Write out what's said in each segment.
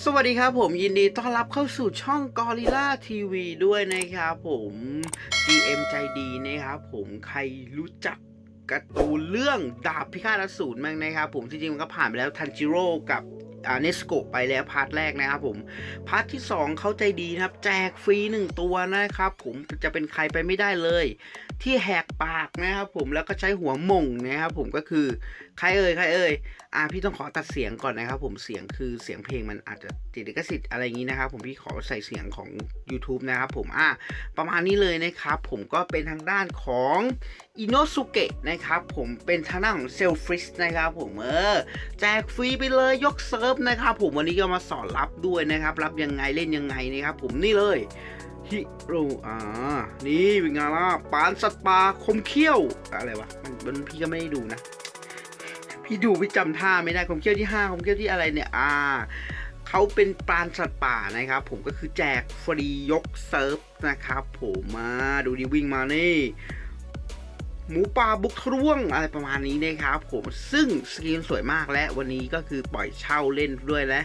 สวัสดีครับผมยินดีต้อนรับเข้าสู่ช่อง Gorilla TV ด้วยนะครับผม GM ใจดีนะครับผมใครรู้จักการ์ตูนเรื่องดาบพิฆาตอสูรบ้งนะครับผมจริงมันก็ผ่านไปแล้วทันจิโร่กับอาเนสโกไปแล้วพาร์ทแรกนะครับผมพาร์ทที่ 2 เขาใจดีนะครับ แจกฟรีหนึ่งตัวนะครับผมจะเป็นใครไปไม่ได้เลย ที่แหกปากนะครับผมแล้วก็ใช้หัวมงนะครับผมก็คือใครเอ่ยใครเอ่ยอ่าพี่ต้องขอตัดเสียงก่อนนะครับ ผมเสียงคือเสียงเพลงมันอาจจะติดลิขสิทธิ์อะไรอย่างนี้นะครับ ผมพี่ขอใส่เสียงของ YouTube นะครับ ผมอ่าประมาณนี้เลยนะครับ ผมก็เป็นทางด้านของอิโนสุเกะนะครับ ผมเป็นทางด้านของเซลฟริสนะครับ ผมเออแจกฟรีไปเลยยกเซิร์ฟนะครับผมวันนี้ก็มาสอนรับด้วยนะครับ รับยังไงเล่นยังไงนะครับ ผมนี่เลยฮิโรอ่า นี่เป็นไงล่ะปานสัตว์ป่าคมเขี้ยว อะไรวะ มันพี่ก็ไม่ได้ดูนะ พี่ดูพี่จำท่าไม่ได้คมเขี้ยวที่ห้าคมเขี้ยวที่อะไรเนี่ยอ่าเขาเป็นปานสัตว์ป่านะครับ ผมก็คือแจกฟรียกเซิร์ฟนะครับ ผมมาดูดิวิ่งมานี่ หมูป่าบุกทร่วงอะไรประมาณนี้นะครับผมซึ่งสกรีนสวยมากและวันนี้ก็คือปล่อยเช่าเล่นด้วยและ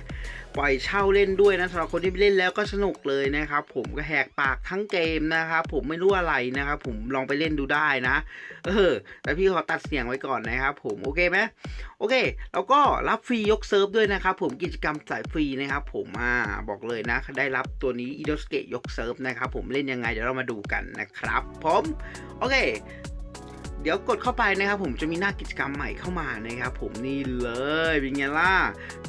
ปล่อยเช่าเล่นด้วยนะสำหรับคนที่เล่นแล้วก็สนุกเลยนะครับผมก็แหกปากทั้งเกมนะครับผมไม่รู้อะไรนะครับผมลองไปเล่นดูได้นะ เออแต่พี่ขอตัดเสียงไว้ก่อนนะครับผมโอเคไหมโอเค แล้วก็รับฟรียกเซิร์ฟด้วยนะครับผมกิจกรรมสายฟรีนะครับผมอ่าบอกเลยนะ ได้รับตัวนี้อีโดสเกตยกเซิร์ฟนะครับผมเล่นยังไงเดี๋ยวเรามาดูกันนะครับผมโอเค ดี๋ยวกดเข้าไปนะครับผมจะมีหน้ากิจกรรมใหม่เข้ามานะครับผมนี่เลยเป็นไงล่ะ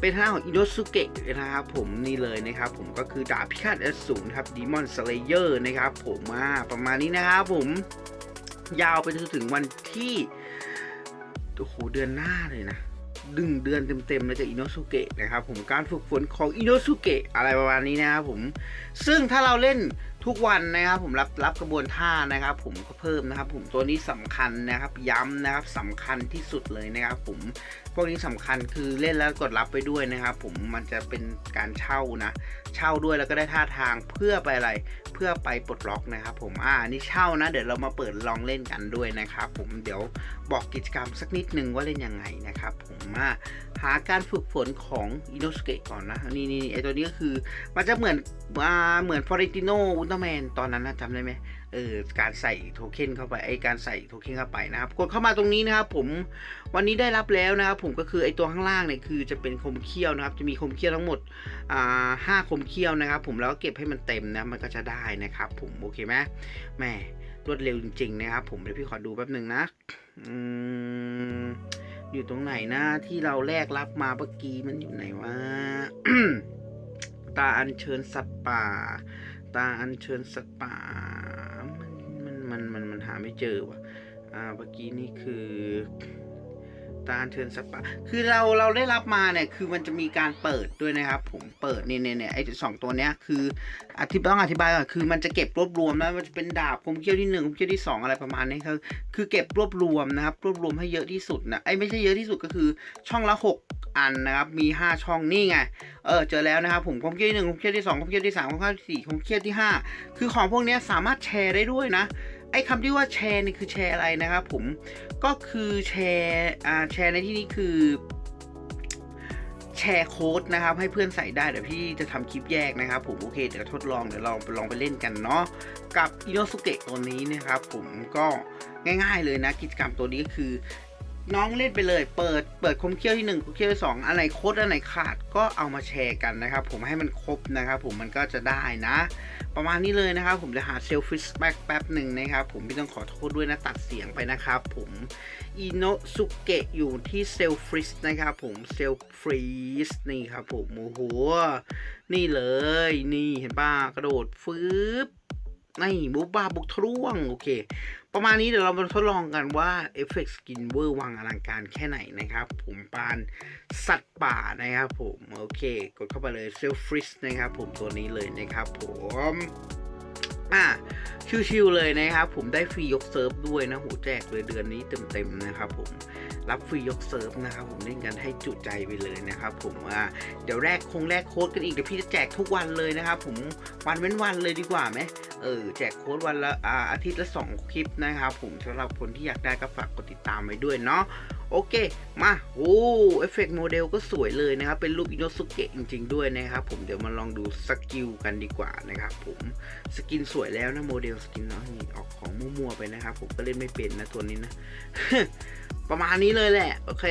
เป็นทาของอิโดสุเกะนะครับผมนี่เลยนะครับผมก็คือดาบพิฆาตอสูรครับดีมอนสเลเยอร์นะครับผมมาประมาณนี้นะครับผมยาวไปจนถึงวันที่โอ้โหเดือนหน้าเลยนะดึงเดือนเต็มๆเลยจากอินโนสุเกะนะครับผมการฝึกฝนของอินโนสุเกะอะไรประมาณนี้นะครับผมซึ่งถ้าเราเล่น ทุกวันนะครับผมรับรับกระบวนท่านะครับ ผมก็เพิ่มนะครับ ผมตัวนี้สำคัญนะครับ ย้ำนะครับสำคัญที่สุดเลยนะครับ ผมพวกนี้สำคัญคือเล่นแล้วกดรับไปด้วยนะครับ ผมมันจะเป็นการเช่านะ เช่าด้วยแล้วก็ได้ท่าทางเพื่อไปอะไรเพื่อไปปลดล็อกนะครับ ผมอ่านี่เช่านะ เดี๋ยวเรามาเปิดลองเล่นกันด้วยนะครับ ผมเดี๋ยวบอกกิจกรรมสักนิดนึงว่าเล่นยังไงนะครับ ผมมา หาการฝึกฝนของอินโนสเกะก่อนนะ นี่นี่ไอตัวนี้ก็คือ มันจะเหมือนอ่าเหมือนฟอร์เรติโนอุลตร้าแมนตอนนั้นนะจำได้ไหมเออการใส่โทเค็นเข้าไปไอการใส่โทเค็นเข้าไปนะครับกดเข้ามาตรงนี้นะครับผมวันนี้ได้รับแล้วนะครับผมก็คือไอตัวข้างล่างเนี่ยคือจะเป็นคมเขี้ยวนะครับ จะมีคมเขี้ยวทั้งหมดอ่าห้าคมเขี้ยวนะครับ ผมแล้วก็เก็บให้มันเต็มนะมันก็จะได้นะครับ ผมโอเคไหมแหม่รวดเร็วจริงๆนะครับ ผมเดี๋ยวพี่ขอดูแป๊บหนึ่งนะอืม อยู่ตรงไหนนะที่เราแลกรับมาเมื่อกี้มันอยู่ไหนวะตาอัญเชิญสัตว์ป่า ตาอัญเชิญสัตว์ป่า มันมันมันมันมันหาไม่เจอว่ะอ่าเมื่อกี้นี่คือ ตาอัญเชิญสัตว์ป่าคือเราเราได้รับมาเนี่ยคือมันจะมีการเปิดด้วยนะครับ ผมเปิดเนี่ยเนี่ยเนี่ยไอ้สองตัวเนี้ยคืออธิบต้องอธิบายก่อนคือมันจะเก็บรวบรวมนะมันจะเป็นดาบคมเขี้ยวที่หนึ่งคมเขี้ยวที่สองอะไรประมาณนี้คือคือเก็บรวบรวมนะครับ รวบรวมให้เยอะที่สุดนะไอ้ไม่ใช่เยอะที่สุดก็คือช่องละหกอันนะครับมีห้าช่องนี่ไงเออเจอแล้วนะครับผมคมเขี้ยวที่หนึ่งคมเขี้ยวที่สองคมเขี้ยวที่สามคมเขี้ยวที่สี่คมเขี้ยวที่ห้าคือของพวกนี้สามารถแชร์ได้ด้วยนะ ไอ้คำที่ว่าแชร์นี่คือแชร์อะไรนะครับผมก็คือแชร์อ่าแชร์ในที่นี้คือแชร์โค้ดนะครับให้เพื่อนใส่ได้เดี๋ยวพี่จะทำคลิปแยกนะครับ ผมโอเคเดี๋ยวทดลองเดี๋ยวลองไปลองไปเล่นกันเนาะกับอิโนสุเกะตัวนี้นะครับ ผมก็ง่ายๆเลยนะกิจกรรมตัวนี้ก็คือ น้องเล่นไปเลย เปิด เปิดคมเขี้ยวที่1คมเขี้ยวที่2อันไหนโคดอันไหนขาดก็เอามาแชร์กันนะครับ ผมให้มันครบนะครับ ผมมันก็จะได้นะ ประมาณนี้เลยนะครับ ผมจะหาเซลฟิชแบ็กแป๊บหนึ่งนะครับ ผมพี่ต้องขอโทษด้วยนะตัดเสียงไปนะครับ ผมอิโนสุเกะอยู่ที่เซลฟริสนะครับ ผมเซลฟริสนี่ครับ ผมโอ้โหนี่เลย นี่เห็นป่ะกระโดดฟืบนี่บูบ้าบุกทะล่วงโอเค ประมาณนี้เดี๋ยวเรามาทดลองกันว่าเอฟเฟกต์สกินเวอร์วังอลังการแค่ไหนนะครับ ผมปานสัตว์ป่านะครับผม โอเค กดเข้าไปเลยเซลฟริสนะครับผมตัวนี้เลยนะครับผม อะชิวๆเลยนะครับ ผมได้ฟรียกเซิร์ฟด้วยนะหูแจกเลยเดือนนี้เต็มๆนะครับผมรับฟรียกเซิร์ฟนะครับผมเล่นกันให้จุใจไปเลยนะครับผมอ่าเดี๋ยวแรกคงแรกโค้ดกันอีกเดี๋ยวพี่จะแจกทุกวันเลยนะครับผมวันเว้นวันเลยดีกว่าไหมเออแจกโค้ดวันละอาอาทิตย์ละ 2 คลิปนะครับผมสำหรับคนที่อยากได้ก็ฝากกดติดตามไว้ด้วยเนาะ โอเค มา โอ้เอฟเฟกต์โมเดลก็สวยเลยนะครับ เป็นรูปอินโนสุเกะจริง ๆ ด้วยนะครับ ผมเดี๋ยวมาลองดูสกิลกันดีกว่านะครับผมสกินสวยแล้วนะโมเดลสกินเนาะนี่ออกของมั่วๆไปนะครับ ผมก็เล่นไม่เป็นนะตัวนี้นะ ประมาณนี้เลยแหละ โอเค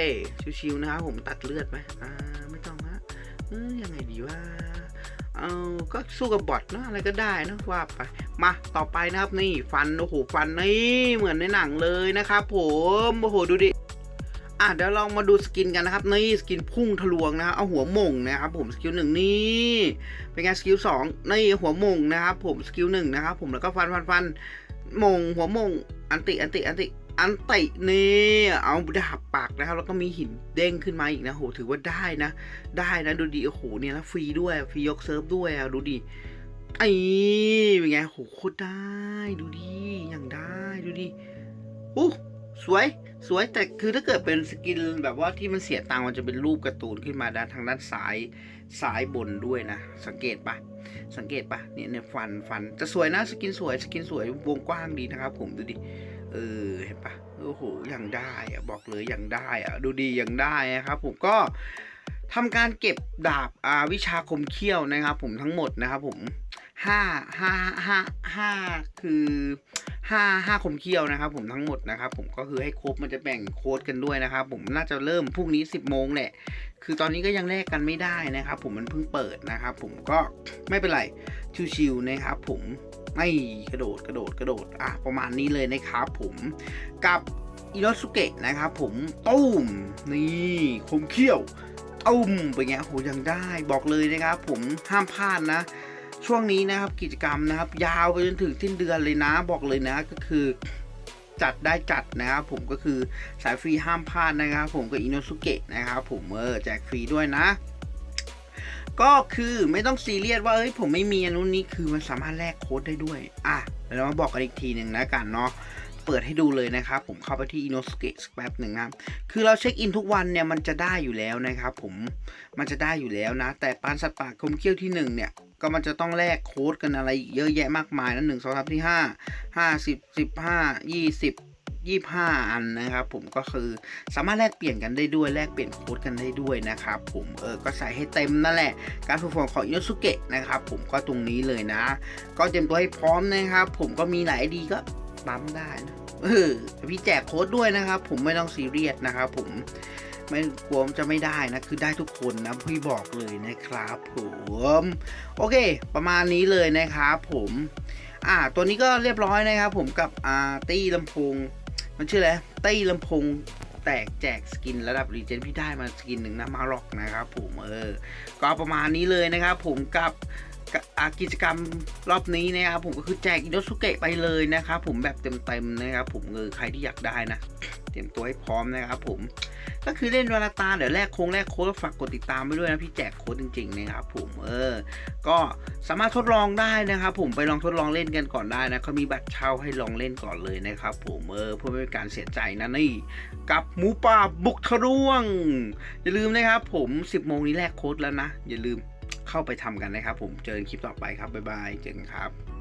ชิวๆนะครับผมตัดเลือดไหมอ่าไม่ต้องฮะเอ้ยยังไงดีว่าเอาก็สู้กับบอทเนอะอะไรก็ได้เนะว่าไปมาต่อไปนะครับนี่ฟันโอ้โหฟันนี่เหมือนในหนังเลยนะครับผมโอ้โหดูดิ อะเดี๋ยวลองมาดูสกินกันนะครับนี่สกินพุ่งทะลวงนะครับเอาหัวมงนะครับผมสกิลหนึ่งนี่เป็นไงสกิลสองนี่หัวมงนะครับผมสกิลหนึ่งนะครับผมแล้วก็ฟันฟันฟันมงหัวมงอันติอันติอันติอันตินี่เอาดาบปักนะครับแล้วก็มีหินเด้งขึ้นมาอีกนะโหถือว่าได้นะ ได้นะดูดิโอ้โหเนี่ยแล้วฟรีด้วยฟรียกเซิร์ฟด้วยอะดูดิไอ้เป็นไงโหโคตรได้ดูดิอย่างได้ดูดิอู้สวย สวยแต่คือถ้าเกิดเป็นสกินแบบว่าที่มันเสียตังค์มันจะเป็นรูปการ์ตูนขึ้นมาด้านทางด้านซ้ายซ้ายบนด้วยนะ สังเกตปะสังเกตปะเนี่ยเนี่ยฟันฟันจะสวยนะสกินสวยสกินสวยวงกว้างดีนะครับ ผมดูดิเออเห็นปะโอ้โหอย่างได้อะบอกเลยอย่างได้อะดูดีอย่างได้นะครับผมก็ทำการเก็บดาบอาวิชาคมเขี้ยวนะครับ ผมทั้งหมดนะครับ ผมห้าห้าห้าห้าคือ ห้าห้าคมเขี้ยวนะครับ ผมทั้งหมดนะครับ ผมก็คือให้ครบมันจะแบ่งโค้ดกันด้วยนะครับ ผมน่าจะเริ่มพรุ่งนี้ 10โมงแหละคือตอนนี้ก็ยังแลกกันไม่ได้นะครับ ผมมันเพิ่งเปิดนะครับ ผมก็ไม่เป็นไรชิวๆนะครับผมไม่กระโดดกระโดดกระโดดอะประมาณนี้เลยนะครับผมกับอิโนสุเกะนะครับ ผมตุ้มนี่คมเขี้ยวตุ้มเป็นไงโหยังได้บอกเลยนะครับ ผมห้ามพลาดนะ ช่วงนี้นะครับกิจกรรมนะครับ ยาวไปจนถึงสิ้นเดือนเลยนะบอกเลยนะก็คือจัดได้จัดนะครับผมก็คือสายฟรีห้ามพลาดนะครับผมกับอินโนสุเกะนะครับผมเออแจกฟรีด้วยนะ ก็คือไม่ต้องซีเรียสว่าเอ้ยผมไม่มีอันนู้นนี้คือมันสามารถแลกโค้ดได้ด้วย อะเดี๋ยวเรามาบอกกันอีกทีหนึ่งนะกันเนาะ เปิดให้ดูเลยนะครับ ผมเข้าไปที่อินโนสุเกะแป๊บหนึ่งครับ คือเราเช็คอินทุกวันเนี่ยมันจะได้อยู่แล้วนะครับ ผม มันจะได้อยู่แล้วนะ แต่ปานสัตว์ป่าคมเขี้ยวที่หนึ่งเนี่ย ก็มันจะต้องแลกโค้ดกันอะไรอีกเยอะแยะมากมายนะหนึ่งสองสามที่ห้าห้าสิบสิบห้ายี่สิบยี่ห้าอันนะครับผมก็คือสามารถแลกเปลี่ยนกันได้ด้วยแลกเปลี่ยนโค้ดกันได้ด้วยนะครับผมเออก็ใส่ให้เต็มนั่นแหละ การฝึกฝนของอินโนสุเกะนะครับผมก็ตรงนี้เลยนะ ก็เตรียมตัวให้พร้อมนะครับผมก็มีหลายดีก็ ปั๊มได้นะเออพี่แจกโค้ดด้วยนะครับ ผมไม่ต้องซีเรียสนะครับผมไม่กลัวจะไม่ได้นะคือได้ทุกคนนะพี่บอกเลยนะครับผมโอเค ประมาณนี้เลยนะครับผมอ่าตัวนี้ก็เรียบร้อยนะครับ ผมกับอ่าตี้ลำโพงมันชื่ออะไรตี้ลำโพงแตกแจกสกินระดับรีเจนพี่ได้มาสกินหนึ่งนะมาร็อกนะครับผมเออก็ประมาณนี้เลยนะครับผมกับ กิจกรรมรอบนี้นะครับผมก็คือแจกอินโดสุเกะไปเลยนะครับผมแบบเต็มๆนะครับผมเออใครที่อยากได้นะเตรียมตัวให้พร้อมนะครับผมก็คือเล่นวาลาตาเดี๋ยวแลกโค้งแลกโค้ดฝากกดติดตามไปด้วยนะพี่แจกโค้ดจริงๆนะครับผมเออ ก็สามารถทดลองได้นะครับผมไปลองทดลองเล่นกันก่อนได้นะเขามีบัตรเช่าให้ลองเล่นก่อนเลยนะครับผมเออเพื่อไม่เป็นการเสียใจนะนี่กับหมูป่าบุกทะลวง อย่าลืมนะครับผม 10โมงนี้แลกโค้ดแล้วนะ อย่าลืม เข้าไปทำกันนะครับ ผมเจอกันคลิปต่อไปครับบ๊ายบายเจอกันครับ